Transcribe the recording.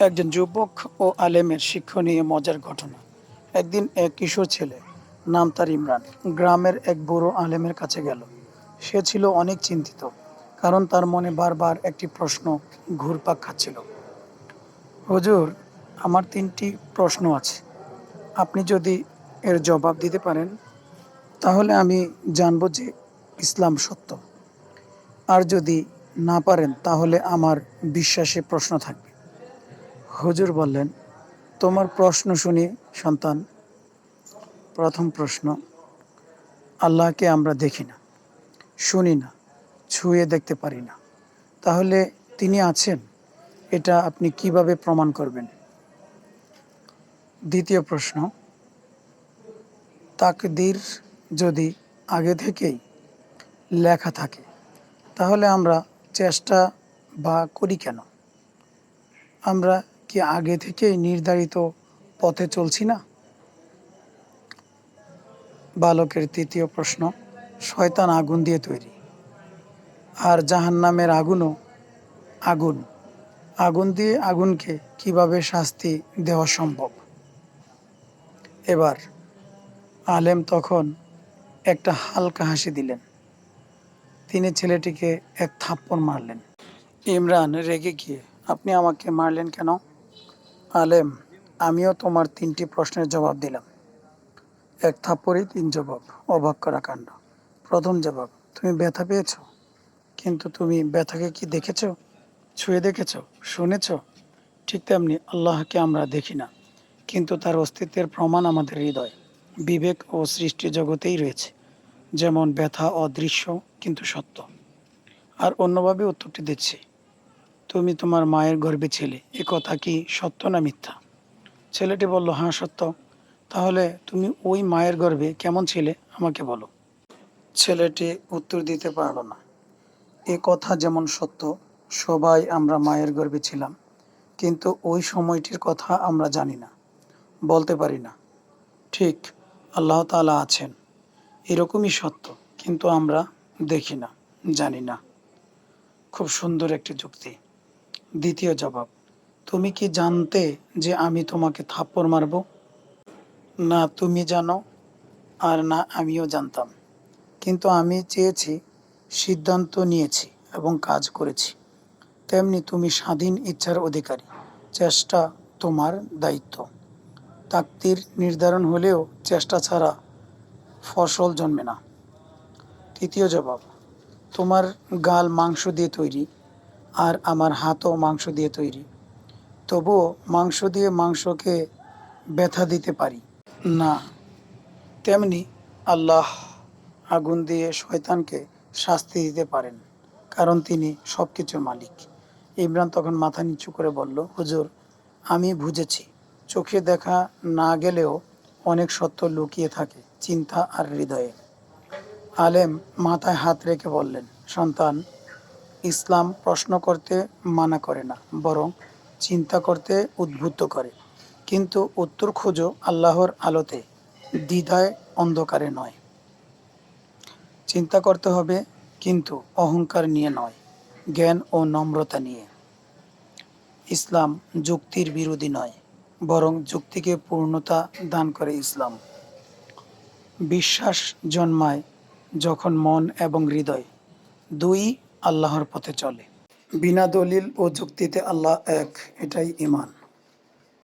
একজন যুবক ও আলেমের শিক্ষণীয় মজার ঘটনা। একদিন এক কিশোর ছেলে, নাম তার ইমরান, গ্রামের এক বুড়ো আলেমের কাছে গেল। সে ছিল অনেক চিন্তিত, কারণ তার মনে বারবার একটি প্রশ্ন ঘুরপাক খাচ্ছিল। হুজুর, আমার তিনটি প্রশ্ন আছে। আপনি যদি এর জবাব দিতে পারেন, তাহলে আমি জানব যে ইসলাম সত্য। আর যদি না পারেন, তাহলে আমার বিশ্বাসে প্রশ্ন থাকবে। হুজুর বললেন, তোমার প্রশ্ন শুনি, সন্তান। প্রথম প্রশ্ন, আল্লাহকে আমরা দেখি না, শুনি না, ছুঁয়ে দেখতে পারি না। তাহলে তিনি আছেন, এটা আপনি কীভাবে প্রমাণ করবেন? দ্বিতীয় প্রশ্ন, তাকদির যদি আগে থেকেই লেখা থাকে, তাহলে আমরা চেষ্টা বা করি কেন? আমরা কি আগে থেকেই নির্ধারিত পথে চলছি না? বালকের তৃতীয় প্রশ্ন, শয়তান আগুন দিয়ে তৈরি। আর জাহান্নামের আগুনও আগুন। আগুন দিয়ে আগুনকে কীভাবে শাস্তি দেওয়া সম্ভব? এবার আলেম তখন একটা হালকা হাসি দিলেন। তিনি ছেলেটিকে এক থাপ্পড় মারলেন। ইমরান, রেগে গিয়ে, আপনি আমাকে মারলেন কেন? আলেম, আমিও তোমার তিনটি প্রশ্নের জবাব দিলাম। এক থাপ্পড়ই তিন জবাব, অবাক করা কাণ্ড। প্রথম জবাব, তুমি ব্যথা পেয়েছ? কিন্তু তুমি ব্যথাকে কি দেখেছ? ছুঁয়ে দেখেছ? শুনেছ? ঠিক তেমনি আল্লাহকে আমরা দেখি না, কিন্তু তার অস্তিত্বের প্রমাণ আমাদের হৃদয়। বিবেক ও সৃষ্টি জগতেই রয়েছে, যেমন ব্যথা অদৃশ্য, কিন্তু সত্য। আর অন্যভাবে উত্তরটি দিচ্ছি তুমি তোমার মায়ের গর্বে ছিলে। এ কথা কি সত্য না মিথ্যা? ছেলেটি বলল হ্যাঁ সত্য। তাহলে তুমি ওই মায়ের গর্ভে কেমন ছিলে? আমাকে বলো। ছেলেটি উত্তর দিতে পারল না। এ কথা যেমন সত্য, সবাই আমরা মায়ের গর্ভে ছিলাম। কিন্তু ওই সময়টির কথা আমরা জানি না, বলতে পারি না। ঠিক, আল্লাহ তাআলা আছেন। এরকমই সত্য, কিন্তু আমরা দেখি না, জানি না। খুব সুন্দর একটি যুক্তি। দ্বিতীয় জবাব, তুমি কি জানতে যে আমি তোমাকে থাপ্পড় মারব? না, তুমি জানো আর না, আমিও জানতাম। কিন্তু আমি চেয়েছি, সিদ্ধান্ত নিয়েছি এবং কাজ করেছি। তেমনি তুমি স্বাধীন ইচ্ছার অধিকারী, চেষ্টা তোমার দায়িত্ব। তাকতির নির্ধারণ হলেও চেষ্টা ছাড়া ফসল জন্মে না। তৃতীয় জবাব, তোমার গাল মাংস দিয়ে তৈরি আর আমার হাতও মাংস দিয়ে তৈরি। তবুও মাংস দিয়ে মাংসকে ব্যথা দিতে পারি। না, তেমনি আল্লাহ আগুন দিয়ে শয়তানকে শাস্তি দিতে পারেন, কারণ তিনি সব কিছুর মালিক। ইমরান তখন মাথা নিচু করে বলল, হুজুর, আমি বুঝেছি। চোখে দেখা না গেলেও অনেক সত্য লুকিয়ে থাকে চিন্তা আর হৃদয়ে। আলেম মাথায় হাত রেখে বললেন, সন্তান ইসলাম প্রশ্ন করতে মানা করে না, বরং চিন্তা করতে উদ্বুদ্ধ করে। কিন্তু উত্তর খোঁজো আল্লাহর আলোতে, দ্বিধায় অন্ধকারে নয়। চিন্তা করতে হবে, কিন্তু অহংকার নিয়ে নয়, জ্ঞান ও নম্রতা নিয়ে। ইসলাম যুক্তির বিরোধী নয়, বরং যুক্তিকে পূর্ণতা দান করে ইসলাম। বিশ্বাস জন্মায় যখন মন এবং হৃদয় দুই আল্লাহর পথে চলে। বিনা দলিল ও যুক্তিতে আল্লাহ এক এটাই ইমান